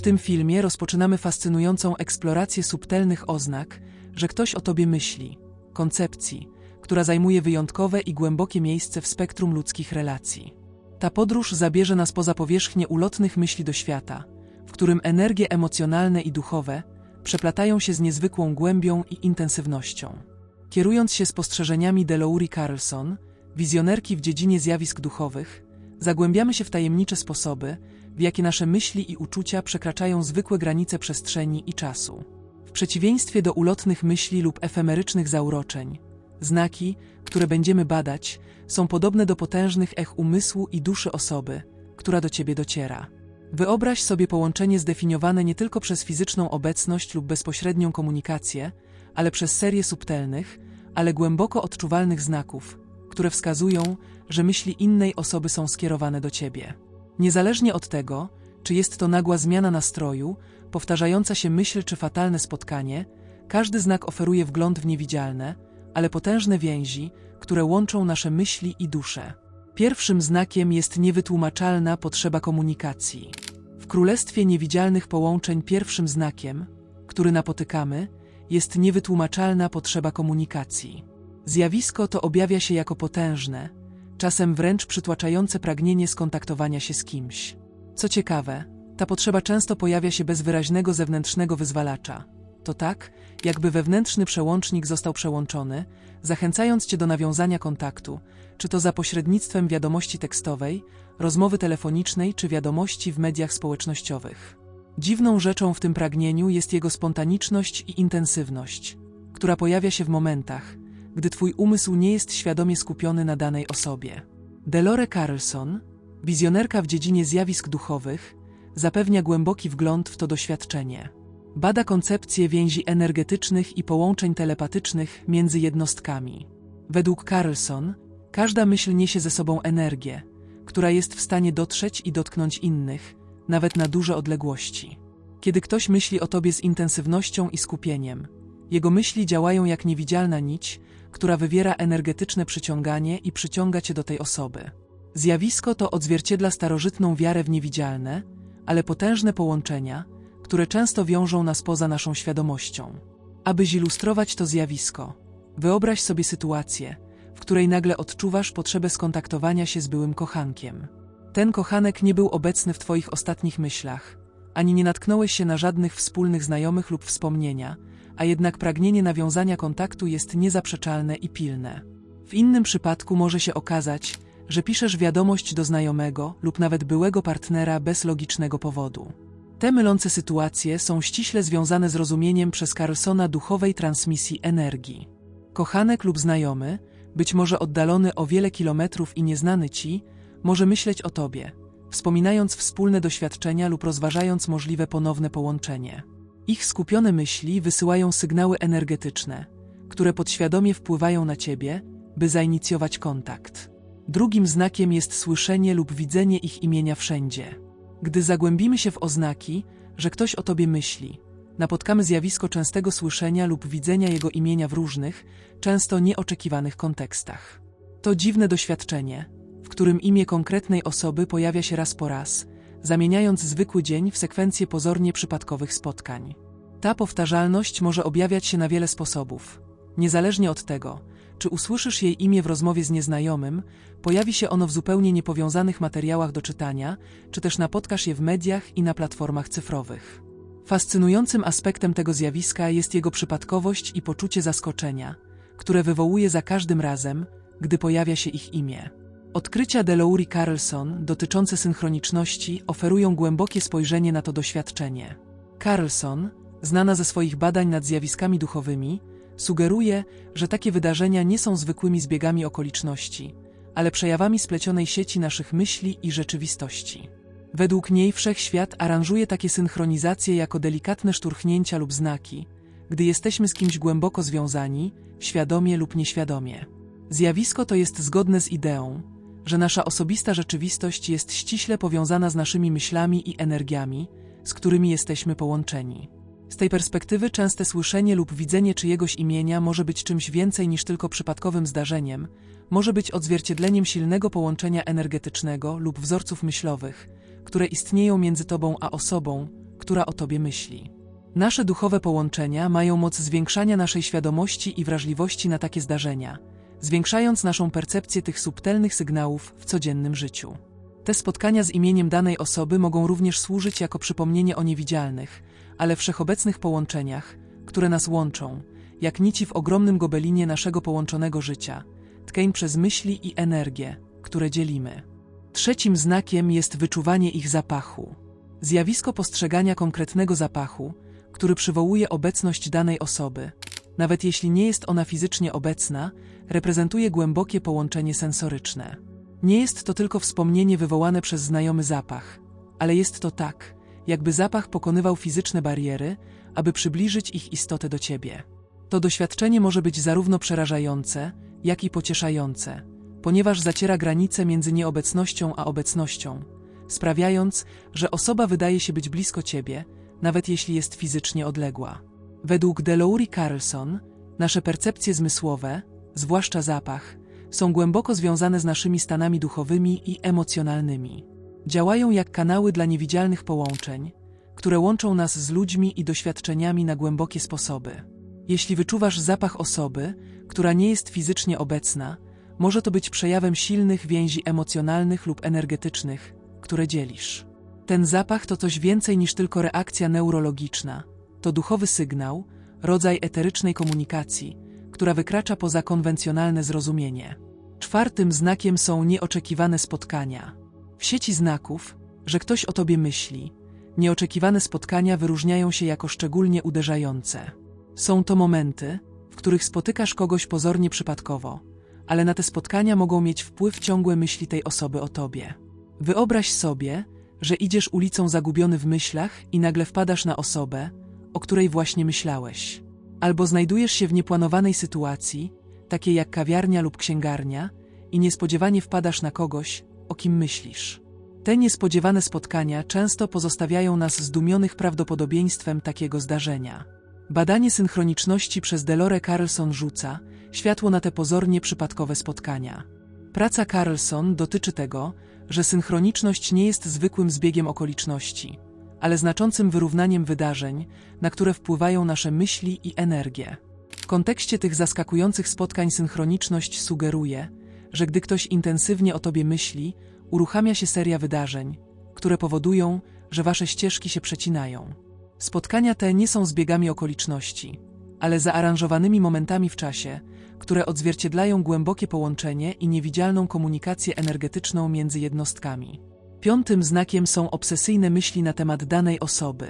W tym filmie rozpoczynamy fascynującą eksplorację subtelnych oznak, że ktoś o tobie myśli, koncepcji, która zajmuje wyjątkowe i głębokie miejsce w spektrum ludzkich relacji. Ta podróż zabierze nas poza powierzchnię ulotnych myśli do świata, w którym energie emocjonalne i duchowe przeplatają się z niezwykłą głębią i intensywnością. Kierując się spostrzeżeniami Deloury Carlson, wizjonerki w dziedzinie zjawisk duchowych, zagłębiamy się w tajemnicze sposoby, w jakie nasze myśli i uczucia przekraczają zwykłe granice przestrzeni i czasu. W przeciwieństwie do ulotnych myśli lub efemerycznych zauroczeń, znaki, które będziemy badać, są podobne do potężnych ech umysłu i duszy osoby, która do ciebie dociera. Wyobraź sobie połączenie zdefiniowane nie tylko przez fizyczną obecność lub bezpośrednią komunikację, ale przez serię subtelnych, ale głęboko odczuwalnych znaków, które wskazują, że myśli innej osoby są skierowane do ciebie. Niezależnie od tego, czy jest to nagła zmiana nastroju, powtarzająca się myśl czy fatalne spotkanie, każdy znak oferuje wgląd w niewidzialne, ale potężne więzi, które łączą nasze myśli i duszę. Pierwszym znakiem jest niewytłumaczalna potrzeba komunikacji. W królestwie niewidzialnych połączeń pierwszym znakiem, który napotykamy, jest niewytłumaczalna potrzeba komunikacji. Zjawisko to objawia się jako potężne, czasem wręcz przytłaczające pragnienie skontaktowania się z kimś. Co ciekawe, ta potrzeba często pojawia się bez wyraźnego zewnętrznego wyzwalacza. To tak, jakby wewnętrzny przełącznik został przełączony, zachęcając cię do nawiązania kontaktu, czy to za pośrednictwem wiadomości tekstowej, rozmowy telefonicznej czy wiadomości w mediach społecznościowych. Dziwną rzeczą w tym pragnieniu jest jego spontaniczność i intensywność, która pojawia się w momentach, gdy twój umysł nie jest świadomie skupiony na danej osobie. Delore Carlson, wizjonerka w dziedzinie zjawisk duchowych, zapewnia głęboki wgląd w to doświadczenie. Bada koncepcje więzi energetycznych i połączeń telepatycznych między jednostkami. Według Carlson, każda myśl niesie ze sobą energię, która jest w stanie dotrzeć i dotknąć innych, nawet na duże odległości. Kiedy ktoś myśli o tobie z intensywnością i skupieniem, jego myśli działają jak niewidzialna nić, która wywiera energetyczne przyciąganie i przyciąga cię do tej osoby. Zjawisko to odzwierciedla starożytną wiarę w niewidzialne, ale potężne połączenia, które często wiążą nas poza naszą świadomością. Aby zilustrować to zjawisko, wyobraź sobie sytuację, w której nagle odczuwasz potrzebę skontaktowania się z byłym kochankiem. Ten kochanek nie był obecny w Twoich ostatnich myślach, ani nie natknąłeś się na żadnych wspólnych znajomych lub wspomnienia, a jednak pragnienie nawiązania kontaktu jest niezaprzeczalne i pilne. W innym przypadku może się okazać, że piszesz wiadomość do znajomego lub nawet byłego partnera bez logicznego powodu. Te mylące sytuacje są ściśle związane z rozumieniem przez Carlsona duchowej transmisji energii. Kochanek lub znajomy, być może oddalony o wiele kilometrów i nieznany ci, może myśleć o tobie, wspominając wspólne doświadczenia lub rozważając możliwe ponowne połączenie. Ich skupione myśli wysyłają sygnały energetyczne, które podświadomie wpływają na ciebie, by zainicjować kontakt. Drugim znakiem jest słyszenie lub widzenie ich imienia wszędzie. Gdy zagłębimy się w oznaki, że ktoś o tobie myśli, napotkamy zjawisko częstego słyszenia lub widzenia jego imienia w różnych, często nieoczekiwanych kontekstach. To dziwne doświadczenie, w którym imię konkretnej osoby pojawia się raz po raz, zamieniając zwykły dzień w sekwencję pozornie przypadkowych spotkań. Ta powtarzalność może objawiać się na wiele sposobów. Niezależnie od tego, czy usłyszysz jej imię w rozmowie z nieznajomym, pojawi się ono w zupełnie niepowiązanych materiałach do czytania, czy też napotkasz je w mediach i na platformach cyfrowych. Fascynującym aspektem tego zjawiska jest jego przypadkowość i poczucie zaskoczenia, które wywołuje za każdym razem, gdy pojawia się ich imię. Odkrycia Deloury Carlson dotyczące synchroniczności oferują głębokie spojrzenie na to doświadczenie. Carlson, znana ze swoich badań nad zjawiskami duchowymi, sugeruje, że takie wydarzenia nie są zwykłymi zbiegami okoliczności, ale przejawami splecionej sieci naszych myśli i rzeczywistości. Według niej wszechświat aranżuje takie synchronizacje jako delikatne szturchnięcia lub znaki, gdy jesteśmy z kimś głęboko związani, świadomie lub nieświadomie. Zjawisko to jest zgodne z ideą, że nasza osobista rzeczywistość jest ściśle powiązana z naszymi myślami i energiami, z którymi jesteśmy połączeni. Z tej perspektywy częste słyszenie lub widzenie czyjegoś imienia może być czymś więcej niż tylko przypadkowym zdarzeniem, może być odzwierciedleniem silnego połączenia energetycznego lub wzorców myślowych, które istnieją między tobą a osobą, która o tobie myśli. Nasze duchowe połączenia mają moc zwiększania naszej świadomości i wrażliwości na takie zdarzenia, zwiększając naszą percepcję tych subtelnych sygnałów w codziennym życiu. Te spotkania z imieniem danej osoby mogą również służyć jako przypomnienie o niewidzialnych, ale wszechobecnych połączeniach, które nas łączą, jak nici w ogromnym gobelinie naszego połączonego życia, tkeń przez myśli i energię, które dzielimy. Trzecim znakiem jest wyczuwanie ich zapachu. Zjawisko postrzegania konkretnego zapachu, który przywołuje obecność danej osoby, nawet jeśli nie jest ona fizycznie obecna, reprezentuje głębokie połączenie sensoryczne. Nie jest to tylko wspomnienie wywołane przez znajomy zapach, ale jest to tak, jakby zapach pokonywał fizyczne bariery, aby przybliżyć ich istotę do ciebie. To doświadczenie może być zarówno przerażające, jak i pocieszające, ponieważ zaciera granice między nieobecnością a obecnością, sprawiając, że osoba wydaje się być blisko ciebie, nawet jeśli jest fizycznie odległa. Według Deloury Carlson, nasze percepcje zmysłowe, zwłaszcza zapach, są głęboko związane z naszymi stanami duchowymi i emocjonalnymi. Działają jak kanały dla niewidzialnych połączeń, które łączą nas z ludźmi i doświadczeniami na głębokie sposoby. Jeśli wyczuwasz zapach osoby, która nie jest fizycznie obecna, może to być przejawem silnych więzi emocjonalnych lub energetycznych, które dzielisz. Ten zapach to coś więcej niż tylko reakcja neurologiczna. To duchowy sygnał, rodzaj eterycznej komunikacji, która wykracza poza konwencjonalne zrozumienie. Czwartym znakiem są nieoczekiwane spotkania. W sieci znaków, że ktoś o tobie myśli, nieoczekiwane spotkania wyróżniają się jako szczególnie uderzające. Są to momenty, w których spotykasz kogoś pozornie przypadkowo, ale na te spotkania mogą mieć wpływ ciągłe myśli tej osoby o tobie. Wyobraź sobie, że idziesz ulicą zagubiony w myślach i nagle wpadasz na osobę, o której właśnie myślałeś. Albo znajdujesz się w nieplanowanej sytuacji, takiej jak kawiarnia lub księgarnia, i niespodziewanie wpadasz na kogoś, o kim myślisz. Te niespodziewane spotkania często pozostawiają nas zdumionych prawdopodobieństwem takiego zdarzenia. Badanie synchroniczności przez Delore Carlson rzuca światło na te pozornie przypadkowe spotkania. Praca Carlson dotyczy tego, że synchroniczność nie jest zwykłym zbiegiem okoliczności, ale znaczącym wyrównaniem wydarzeń, na które wpływają nasze myśli i energie. W kontekście tych zaskakujących spotkań synchroniczność sugeruje, że gdy ktoś intensywnie o tobie myśli, uruchamia się seria wydarzeń, które powodują, że wasze ścieżki się przecinają. Spotkania te nie są zbiegami okoliczności, ale zaaranżowanymi momentami w czasie, które odzwierciedlają głębokie połączenie i niewidzialną komunikację energetyczną między jednostkami. Piątym znakiem są obsesyjne myśli na temat danej osoby.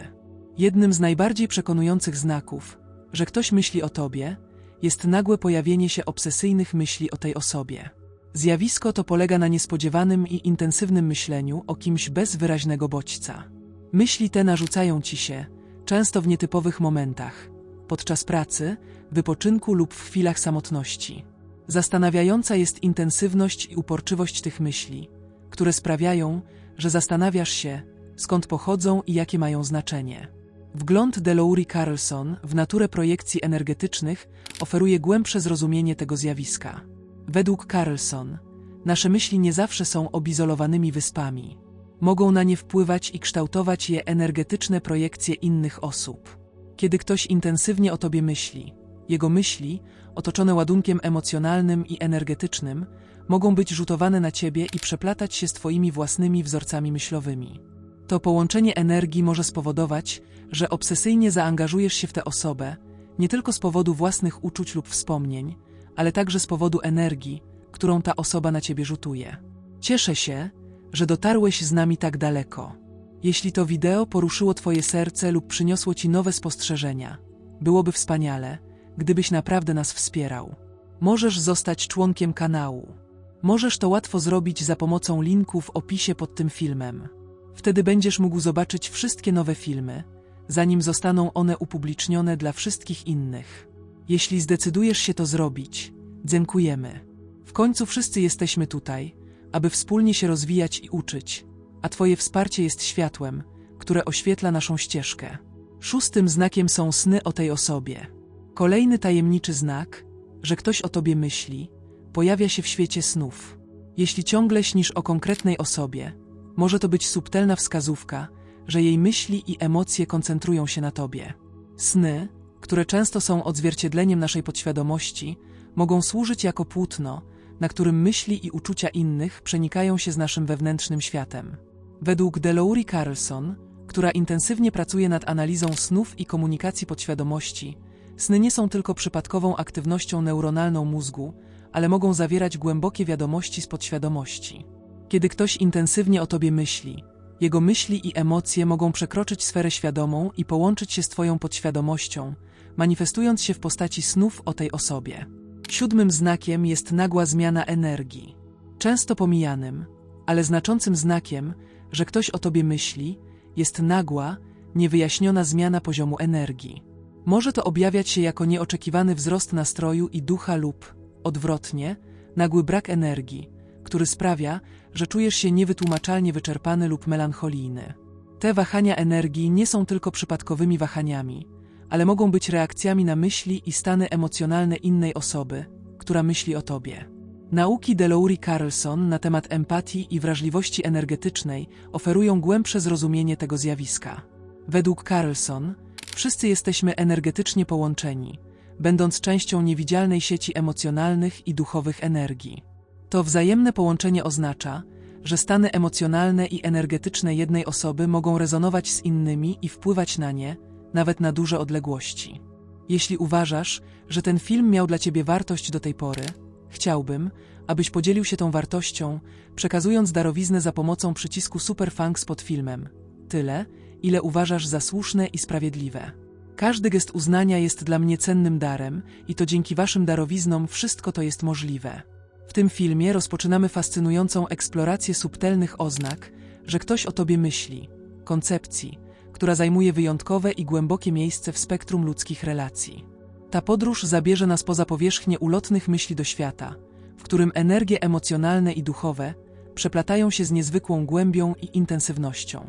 Jednym z najbardziej przekonujących znaków, że ktoś myśli o tobie, jest nagłe pojawienie się obsesyjnych myśli o tej osobie. Zjawisko to polega na niespodziewanym i intensywnym myśleniu o kimś bez wyraźnego bodźca. Myśli te narzucają ci się, często w nietypowych momentach, podczas pracy, wypoczynku lub w chwilach samotności. Zastanawiająca jest intensywność i uporczywość tych myśli, które sprawiają, że zastanawiasz się, skąd pochodzą i jakie mają znaczenie. Wgląd Deloury Carlson w naturę projekcji energetycznych oferuje głębsze zrozumienie tego zjawiska. Według Carlson, nasze myśli nie zawsze są obizolowanymi wyspami. Mogą na nie wpływać i kształtować je energetyczne projekcje innych osób. Kiedy ktoś intensywnie o tobie myśli, jego myśli, otoczone ładunkiem emocjonalnym i energetycznym, mogą być rzutowane na ciebie i przeplatać się z twoimi własnymi wzorcami myślowymi. To połączenie energii może spowodować, że obsesyjnie zaangażujesz się w tę osobę, nie tylko z powodu własnych uczuć lub wspomnień, ale także z powodu energii, którą ta osoba na ciebie rzutuje. Cieszę się, że dotarłeś z nami tak daleko. Jeśli to wideo poruszyło Twoje serce lub przyniosło Ci nowe spostrzeżenia, byłoby wspaniale, gdybyś naprawdę nas wspierał. Możesz zostać członkiem kanału. Możesz to łatwo zrobić za pomocą linku w opisie pod tym filmem. Wtedy będziesz mógł zobaczyć wszystkie nowe filmy, zanim zostaną one upublicznione dla wszystkich innych. Jeśli zdecydujesz się to zrobić, dziękujemy. W końcu wszyscy jesteśmy tutaj, aby wspólnie się rozwijać i uczyć, a Twoje wsparcie jest światłem, które oświetla naszą ścieżkę. Szóstym znakiem są sny o tej osobie. Kolejny tajemniczy znak, że ktoś o Tobie myśli, pojawia się w świecie snów. Jeśli ciągle śnisz o konkretnej osobie, może to być subtelna wskazówka, że jej myśli i emocje koncentrują się na tobie. Sny, które często są odzwierciedleniem naszej podświadomości, mogą służyć jako płótno, na którym myśli i uczucia innych przenikają się z naszym wewnętrznym światem. Według Deloury Carlson, która intensywnie pracuje nad analizą snów i komunikacji podświadomości, sny nie są tylko przypadkową aktywnością neuronalną mózgu, ale mogą zawierać głębokie wiadomości z podświadomości. Kiedy ktoś intensywnie o tobie myśli, jego myśli i emocje mogą przekroczyć sferę świadomą i połączyć się z twoją podświadomością, manifestując się w postaci snów o tej osobie. Siódmym znakiem jest nagła zmiana energii. Często pomijanym, ale znaczącym znakiem, że ktoś o tobie myśli, jest nagła, niewyjaśniona zmiana poziomu energii. Może to objawiać się jako nieoczekiwany wzrost nastroju i ducha lub, odwrotnie, nagły brak energii, który sprawia, że czujesz się niewytłumaczalnie wyczerpany lub melancholijny. Te wahania energii nie są tylko przypadkowymi wahaniami, ale mogą być reakcjami na myśli i stany emocjonalne innej osoby, która myśli o tobie. Nauki Deloury Carlson na temat empatii i wrażliwości energetycznej oferują głębsze zrozumienie tego zjawiska. Według Carlson, wszyscy jesteśmy energetycznie połączeni, będąc częścią niewidzialnej sieci emocjonalnych i duchowych energii. To wzajemne połączenie oznacza, że stany emocjonalne i energetyczne jednej osoby mogą rezonować z innymi i wpływać na nie, nawet na duże odległości. Jeśli uważasz, że ten film miał dla ciebie wartość do tej pory, chciałbym, abyś podzielił się tą wartością, przekazując darowiznę za pomocą przycisku Superfunks pod filmem. Tyle, ile uważasz za słuszne i sprawiedliwe. Każdy gest uznania jest dla mnie cennym darem i to dzięki waszym darowiznom wszystko to jest możliwe. W tym filmie rozpoczynamy fascynującą eksplorację subtelnych oznak, że ktoś o tobie myśli, koncepcji, która zajmuje wyjątkowe i głębokie miejsce w spektrum ludzkich relacji. Ta podróż zabierze nas poza powierzchnię ulotnych myśli do świata, w którym energie emocjonalne i duchowe przeplatają się z niezwykłą głębią i intensywnością.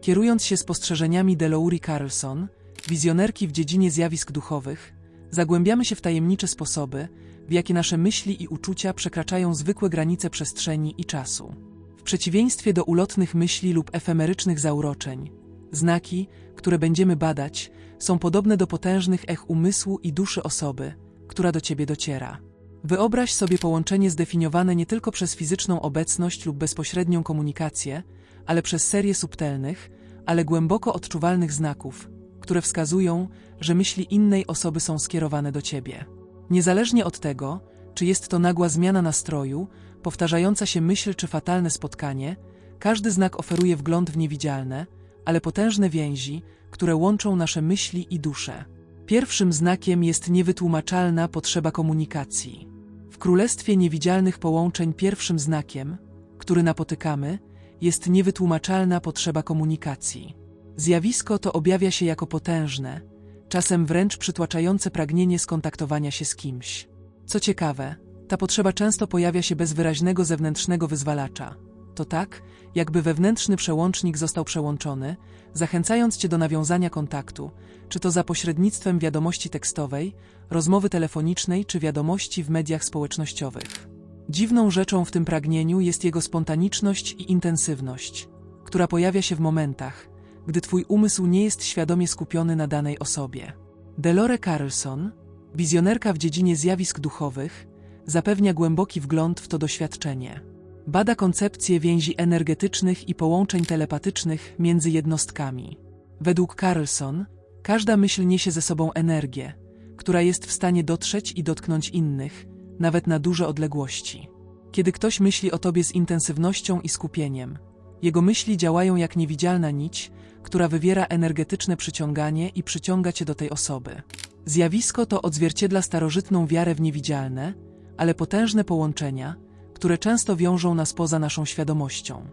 Kierując się spostrzeżeniami Deloury Carlson, wizjonerki w dziedzinie zjawisk duchowych, zagłębiamy się w tajemnicze sposoby, w jakie nasze myśli i uczucia przekraczają zwykłe granice przestrzeni i czasu. W przeciwieństwie do ulotnych myśli lub efemerycznych zauroczeń, znaki, które będziemy badać, są podobne do potężnych ech umysłu i duszy osoby, która do ciebie dociera. Wyobraź sobie połączenie zdefiniowane nie tylko przez fizyczną obecność lub bezpośrednią komunikację, ale przez serię subtelnych, ale głęboko odczuwalnych znaków, które wskazują, że myśli innej osoby są skierowane do ciebie. Niezależnie od tego, czy jest to nagła zmiana nastroju, powtarzająca się myśl czy fatalne spotkanie, każdy znak oferuje wgląd w niewidzialne, ale potężne więzi, które łączą nasze myśli i dusze. Pierwszym znakiem jest niewytłumaczalna potrzeba komunikacji. W królestwie niewidzialnych połączeń pierwszym znakiem, który napotykamy, jest niewytłumaczalna potrzeba komunikacji. Zjawisko to objawia się jako potężne, czasem wręcz przytłaczające pragnienie skontaktowania się z kimś. Co ciekawe, ta potrzeba często pojawia się bez wyraźnego zewnętrznego wyzwalacza. To tak, jakby wewnętrzny przełącznik został przełączony, zachęcając cię do nawiązania kontaktu, czy to za pośrednictwem wiadomości tekstowej, rozmowy telefonicznej czy wiadomości w mediach społecznościowych. Dziwną rzeczą w tym pragnieniu jest jego spontaniczność i intensywność, która pojawia się w momentach, gdy twój umysł nie jest świadomie skupiony na danej osobie. Delore Carlson, wizjonerka w dziedzinie zjawisk duchowych, zapewnia głęboki wgląd w to doświadczenie. Bada koncepcje więzi energetycznych i połączeń telepatycznych między jednostkami. Według Carlson, każda myśl niesie ze sobą energię, która jest w stanie dotrzeć i dotknąć innych, nawet na duże odległości. Kiedy ktoś myśli o tobie z intensywnością i skupieniem, jego myśli działają jak niewidzialna nić, która wywiera energetyczne przyciąganie i przyciąga cię do tej osoby. Zjawisko to odzwierciedla starożytną wiarę w niewidzialne, ale potężne połączenia, które często wiążą nas poza naszą świadomością.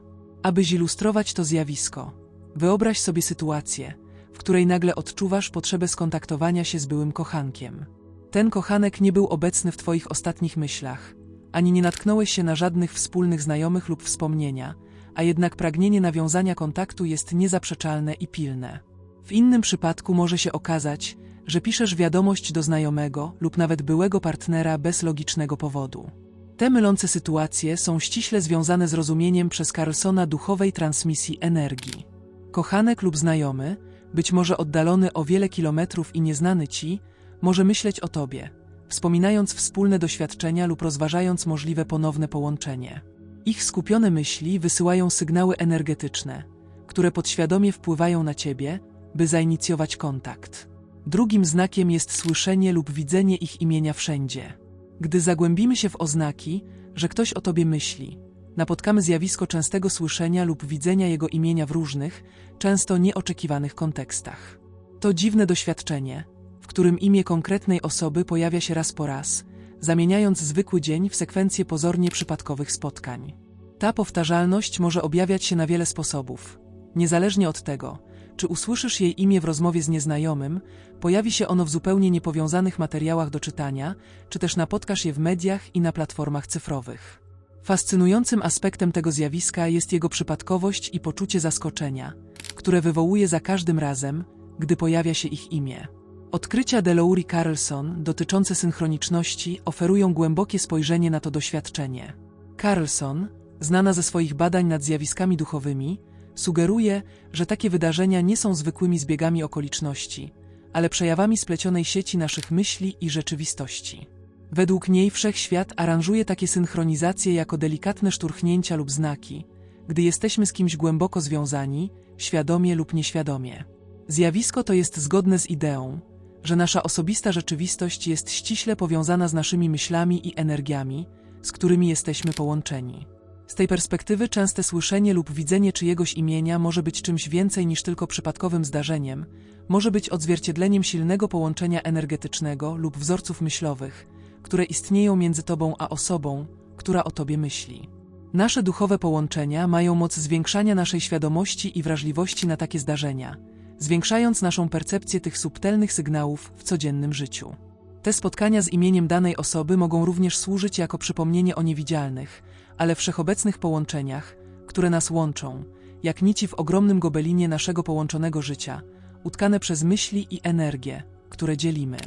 Aby zilustrować to zjawisko, wyobraź sobie sytuację, w której nagle odczuwasz potrzebę skontaktowania się z byłym kochankiem. Ten kochanek nie był obecny w Twoich ostatnich myślach, ani nie natknąłeś się na żadnych wspólnych znajomych lub wspomnienia, a jednak pragnienie nawiązania kontaktu jest niezaprzeczalne i pilne. W innym przypadku może się okazać, że piszesz wiadomość do znajomego lub nawet byłego partnera bez logicznego powodu. Te mylące sytuacje są ściśle związane z rozumieniem przez Carlsona duchowej transmisji energii. Kochanek lub znajomy, być może oddalony o wiele kilometrów i nieznany ci, może myśleć o tobie, wspominając wspólne doświadczenia lub rozważając możliwe ponowne połączenie. Ich skupione myśli wysyłają sygnały energetyczne, które podświadomie wpływają na ciebie, by zainicjować kontakt. Drugim znakiem jest słyszenie lub widzenie ich imienia wszędzie. Gdy zagłębimy się w oznaki, że ktoś o tobie myśli, napotkamy zjawisko częstego słyszenia lub widzenia jego imienia w różnych, często nieoczekiwanych kontekstach. To dziwne doświadczenie, w którym imię konkretnej osoby pojawia się raz po raz, zamieniając zwykły dzień w sekwencję pozornie przypadkowych spotkań. Ta powtarzalność może objawiać się na wiele sposobów. Niezależnie od tego, czy usłyszysz jej imię w rozmowie z nieznajomym, pojawi się ono w zupełnie niepowiązanych materiałach do czytania, czy też napotkasz je w mediach i na platformach cyfrowych. Fascynującym aspektem tego zjawiska jest jego przypadkowość i poczucie zaskoczenia, które wywołuje za każdym razem, gdy pojawia się ich imię. Odkrycia Deloury Carlson dotyczące synchroniczności oferują głębokie spojrzenie na to doświadczenie. Carlson, znana ze swoich badań nad zjawiskami duchowymi, sugeruje, że takie wydarzenia nie są zwykłymi zbiegami okoliczności, ale przejawami splecionej sieci naszych myśli i rzeczywistości. Według niej wszechświat aranżuje takie synchronizacje jako delikatne szturchnięcia lub znaki, gdy jesteśmy z kimś głęboko związani, świadomie lub nieświadomie. Zjawisko to jest zgodne z ideą, że nasza osobista rzeczywistość jest ściśle powiązana z naszymi myślami i energiami, z którymi jesteśmy połączeni. Z tej perspektywy częste słyszenie lub widzenie czyjegoś imienia może być czymś więcej niż tylko przypadkowym zdarzeniem, może być odzwierciedleniem silnego połączenia energetycznego lub wzorców myślowych, które istnieją między tobą a osobą, która o tobie myśli. Nasze duchowe połączenia mają moc zwiększania naszej świadomości i wrażliwości na takie zdarzenia, zwiększając naszą percepcję tych subtelnych sygnałów w codziennym życiu. Te spotkania z imieniem danej osoby mogą również służyć jako przypomnienie o niewidzialnych, ale wszechobecnych połączeniach, które nas łączą, jak nici w ogromnym gobelinie naszego połączonego życia, utkane przez myśli i energię, które dzielimy.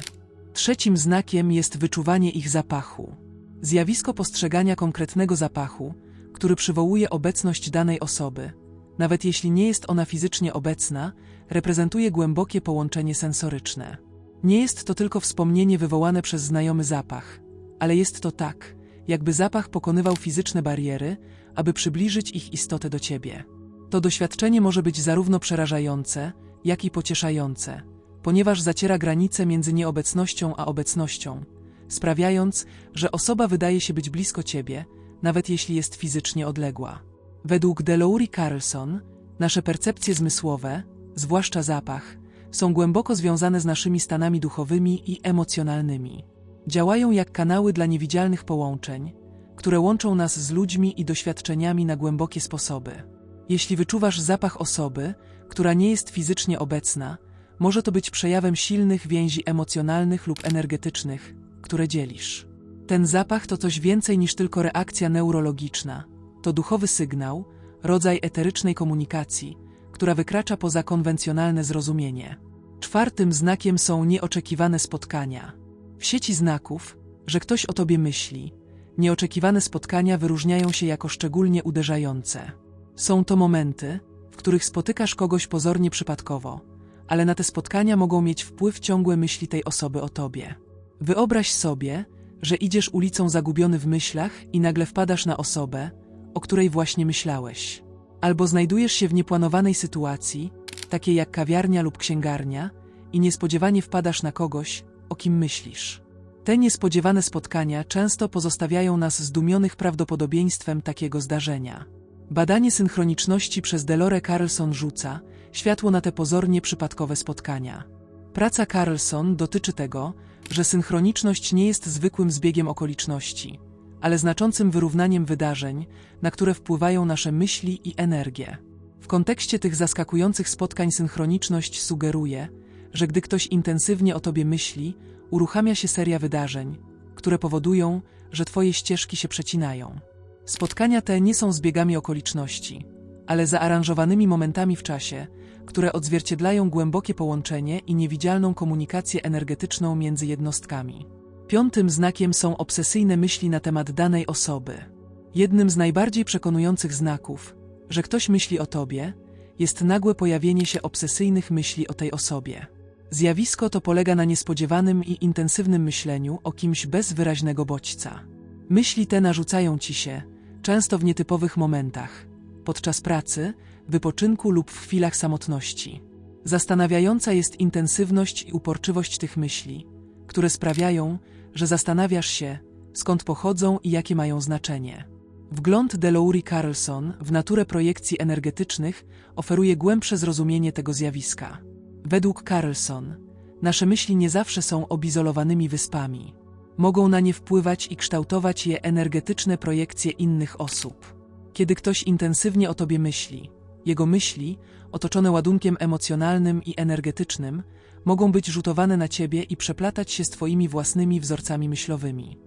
Trzecim znakiem jest wyczuwanie ich zapachu. Zjawisko postrzegania konkretnego zapachu, który przywołuje obecność danej osoby, nawet jeśli nie jest ona fizycznie obecna, reprezentuje głębokie połączenie sensoryczne. Nie jest to tylko wspomnienie wywołane przez znajomy zapach, ale jest to tak, jakby zapach pokonywał fizyczne bariery, aby przybliżyć ich istotę do ciebie. To doświadczenie może być zarówno przerażające, jak i pocieszające, ponieważ zaciera granice między nieobecnością a obecnością, sprawiając, że osoba wydaje się być blisko ciebie, nawet jeśli jest fizycznie odległa. Według Deloury Carlson, nasze percepcje zmysłowe, zwłaszcza zapach, są głęboko związane z naszymi stanami duchowymi i emocjonalnymi. Działają jak kanały dla niewidzialnych połączeń, które łączą nas z ludźmi i doświadczeniami na głębokie sposoby. Jeśli wyczuwasz zapach osoby, która nie jest fizycznie obecna, może to być przejawem silnych więzi emocjonalnych lub energetycznych, które dzielisz. Ten zapach to coś więcej niż tylko reakcja neurologiczna. To duchowy sygnał, rodzaj eterycznej komunikacji, która wykracza poza konwencjonalne zrozumienie. Czwartym znakiem są nieoczekiwane spotkania. W sieci znaków, że ktoś o tobie myśli, nieoczekiwane spotkania wyróżniają się jako szczególnie uderzające. Są to momenty, w których spotykasz kogoś pozornie przypadkowo, ale na te spotkania mogą mieć wpływ ciągłe myśli tej osoby o tobie. Wyobraź sobie, że idziesz ulicą zagubiony w myślach i nagle wpadasz na osobę, o której właśnie myślałeś. Albo znajdujesz się w nieplanowanej sytuacji, takiej jak kawiarnia lub księgarnia, i niespodziewanie wpadasz na kogoś, o kim myślisz. Te niespodziewane spotkania często pozostawiają nas zdumionych prawdopodobieństwem takiego zdarzenia. Badanie synchroniczności przez Delore Carlson rzuca światło na te pozornie przypadkowe spotkania. Praca Carlson dotyczy tego, że synchroniczność nie jest zwykłym zbiegiem okoliczności, ale znaczącym wyrównaniem wydarzeń, na które wpływają nasze myśli i energie. W kontekście tych zaskakujących spotkań synchroniczność sugeruje, że gdy ktoś intensywnie o tobie myśli, uruchamia się seria wydarzeń, które powodują, że twoje ścieżki się przecinają. Spotkania te nie są zbiegami okoliczności, ale zaaranżowanymi momentami w czasie, które odzwierciedlają głębokie połączenie i niewidzialną komunikację energetyczną między jednostkami. Piątym znakiem są obsesyjne myśli na temat danej osoby. Jednym z najbardziej przekonujących znaków, że ktoś myśli o tobie, jest nagłe pojawienie się obsesyjnych myśli o tej osobie. Zjawisko to polega na niespodziewanym i intensywnym myśleniu o kimś bez wyraźnego bodźca. Myśli te narzucają ci się, często w nietypowych momentach, podczas pracy, wypoczynku lub w chwilach samotności. Zastanawiająca jest intensywność i uporczywość tych myśli, które sprawiają, że zastanawiasz się, skąd pochodzą i jakie mają znaczenie. Wgląd Delaury Carlson w naturę projekcji energetycznych oferuje głębsze zrozumienie tego zjawiska. Według Carlson, nasze myśli nie zawsze są obizolowanymi wyspami. Mogą na nie wpływać i kształtować je energetyczne projekcje innych osób. Kiedy ktoś intensywnie o tobie myśli, jego myśli, otoczone ładunkiem emocjonalnym i energetycznym, mogą być rzutowane na ciebie i przeplatać się z twoimi własnymi wzorcami myślowymi.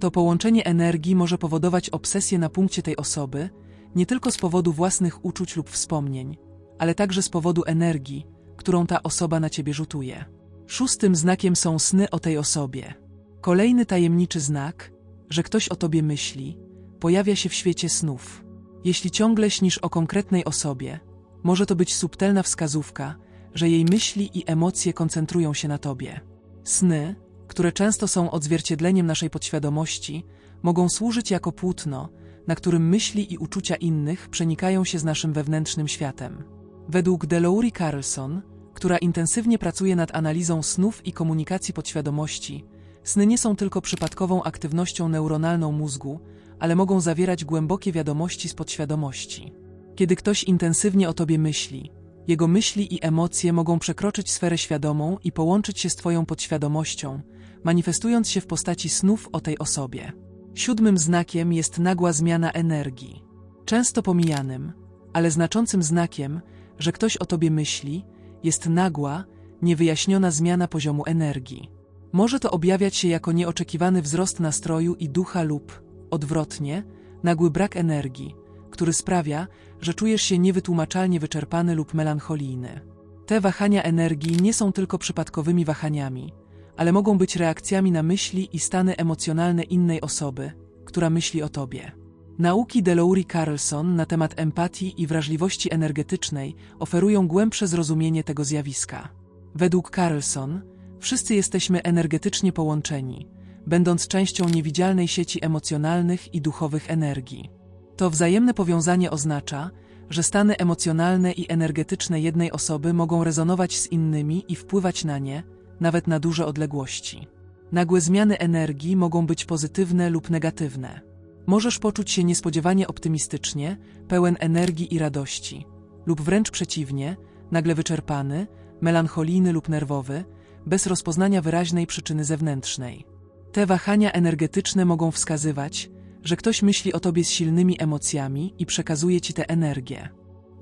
To połączenie energii może powodować obsesję na punkcie tej osoby, nie tylko z powodu własnych uczuć lub wspomnień, ale także z powodu energii, którą ta osoba na ciebie rzutuje. Szóstym znakiem są sny o tej osobie. Kolejny tajemniczy znak, że ktoś o tobie myśli, pojawia się w świecie snów. Jeśli ciągle śnisz o konkretnej osobie, może to być subtelna wskazówka, że jej myśli i emocje koncentrują się na tobie. Sny, które często są odzwierciedleniem naszej podświadomości, mogą służyć jako płótno, na którym myśli i uczucia innych przenikają się z naszym wewnętrznym światem. Według Delaury Carlson, która intensywnie pracuje nad analizą snów i komunikacji podświadomości, sny nie są tylko przypadkową aktywnością neuronalną mózgu, ale mogą zawierać głębokie wiadomości z podświadomości. Kiedy ktoś intensywnie o tobie myśli, jego myśli i emocje mogą przekroczyć sferę świadomą i połączyć się z Twoją podświadomością, manifestując się w postaci snów o tej osobie. Siódmym znakiem jest nagła zmiana energii. Często pomijanym, ale znaczącym znakiem, że ktoś o Tobie myśli, jest nagła, niewyjaśniona zmiana poziomu energii. Może to objawiać się jako nieoczekiwany wzrost nastroju i ducha lub, odwrotnie, nagły brak energii, który sprawia, że czujesz się niewytłumaczalnie wyczerpany lub melancholijny. Te wahania energii nie są tylko przypadkowymi wahaniami, ale mogą być reakcjami na myśli i stany emocjonalne innej osoby, która myśli o tobie. Nauki Delaury Carlson na temat empatii i wrażliwości energetycznej oferują głębsze zrozumienie tego zjawiska. Według Carlson, wszyscy jesteśmy energetycznie połączeni, będąc częścią niewidzialnej sieci emocjonalnych i duchowych energii. To wzajemne powiązanie oznacza, że stany emocjonalne i energetyczne jednej osoby mogą rezonować z innymi i wpływać na nie, nawet na duże odległości. Nagłe zmiany energii mogą być pozytywne lub negatywne. Możesz poczuć się niespodziewanie optymistycznie, pełen energii i radości, lub wręcz przeciwnie, nagle wyczerpany, melancholijny lub nerwowy, bez rozpoznania wyraźnej przyczyny zewnętrznej. Te wahania energetyczne mogą wskazywać, że ktoś myśli o tobie z silnymi emocjami i przekazuje ci tę energię.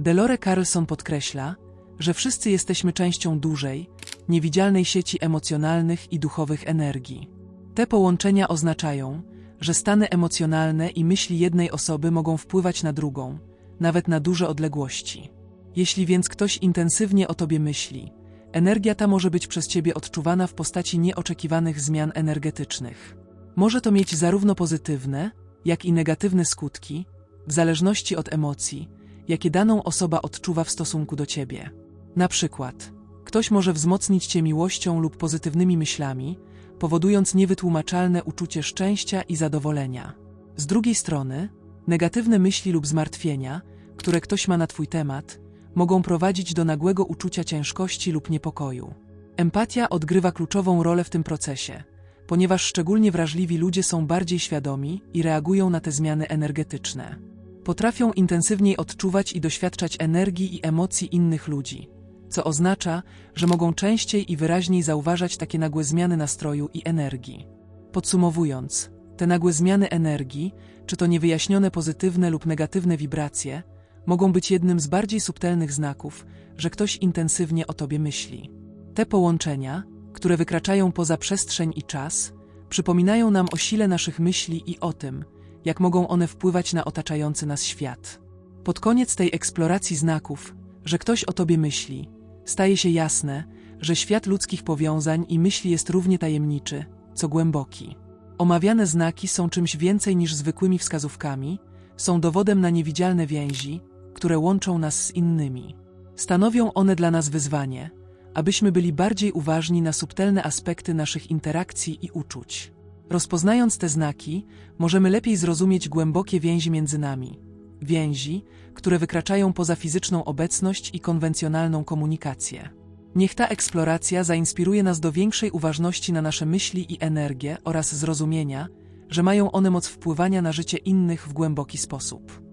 Delore Carlson podkreśla, że wszyscy jesteśmy częścią dużej, niewidzialnej sieci emocjonalnych i duchowych energii. Te połączenia oznaczają, że stany emocjonalne i myśli jednej osoby mogą wpływać na drugą, nawet na duże odległości. Jeśli więc ktoś intensywnie o tobie myśli, energia ta może być przez ciebie odczuwana w postaci nieoczekiwanych zmian energetycznych. Może to mieć zarówno pozytywne, jak i negatywne skutki, w zależności od emocji, jakie daną osoba odczuwa w stosunku do ciebie. Na przykład, ktoś może wzmocnić cię miłością lub pozytywnymi myślami, powodując niewytłumaczalne uczucie szczęścia i zadowolenia. Z drugiej strony, negatywne myśli lub zmartwienia, które ktoś ma na twój temat, mogą prowadzić do nagłego uczucia ciężkości lub niepokoju. Empatia odgrywa kluczową rolę w tym procesie ponieważ szczególnie wrażliwi ludzie są bardziej świadomi i reagują na te zmiany energetyczne. Potrafią intensywniej odczuwać i doświadczać energii i emocji innych ludzi, co oznacza, że mogą częściej i wyraźniej zauważać takie nagłe zmiany nastroju i energii. Podsumowując, te nagłe zmiany energii, czy to niewyjaśnione pozytywne lub negatywne wibracje, mogą być jednym z bardziej subtelnych znaków, że ktoś intensywnie o tobie myśli. Te połączenia, które wykraczają poza przestrzeń i czas, przypominają nam o sile naszych myśli i o tym, jak mogą one wpływać na otaczający nas świat. Pod koniec tej eksploracji znaków, że ktoś o tobie myśli, staje się jasne, że świat ludzkich powiązań i myśli jest równie tajemniczy, co głęboki. Omawiane znaki są czymś więcej niż zwykłymi wskazówkami, są dowodem na niewidzialne więzi, które łączą nas z innymi. Stanowią one dla nas wyzwanie, abyśmy byli bardziej uważni na subtelne aspekty naszych interakcji i uczuć. Rozpoznając te znaki, możemy lepiej zrozumieć głębokie więzi między nami. Więzi, które wykraczają poza fizyczną obecność i konwencjonalną komunikację. Niech ta eksploracja zainspiruje nas do większej uważności na nasze myśli i energię oraz zrozumienia, że mają one moc wpływania na życie innych w głęboki sposób.